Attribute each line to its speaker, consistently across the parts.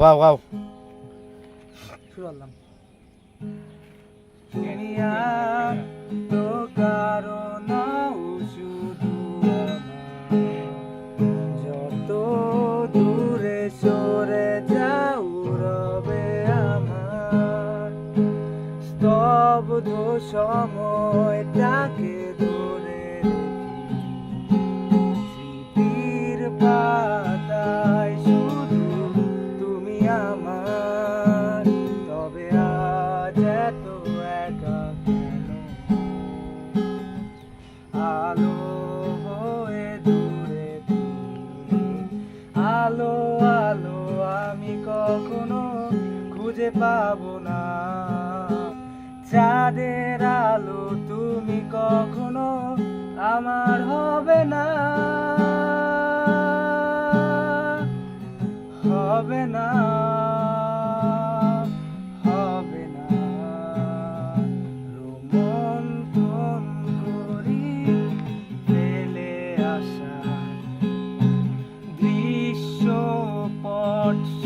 Speaker 1: গাও গাও
Speaker 2: শুরু করলাম। তো কারণ শুধু আমার। যত দূরে সরে যাও রবে আমার। স্তব্ধ সময়টাকে ধরে কখনো খুঁজে পাবো না। চাঁদের আলো তুমি কখনো আমার হবে না।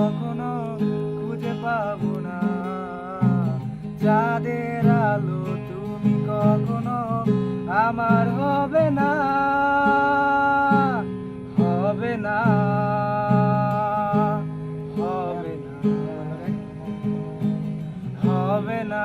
Speaker 2: কখনো খুঁজে পাবো না। চাঁদের আলো তুমি কখনো আমার হবে না হবে না হবে না হবে না।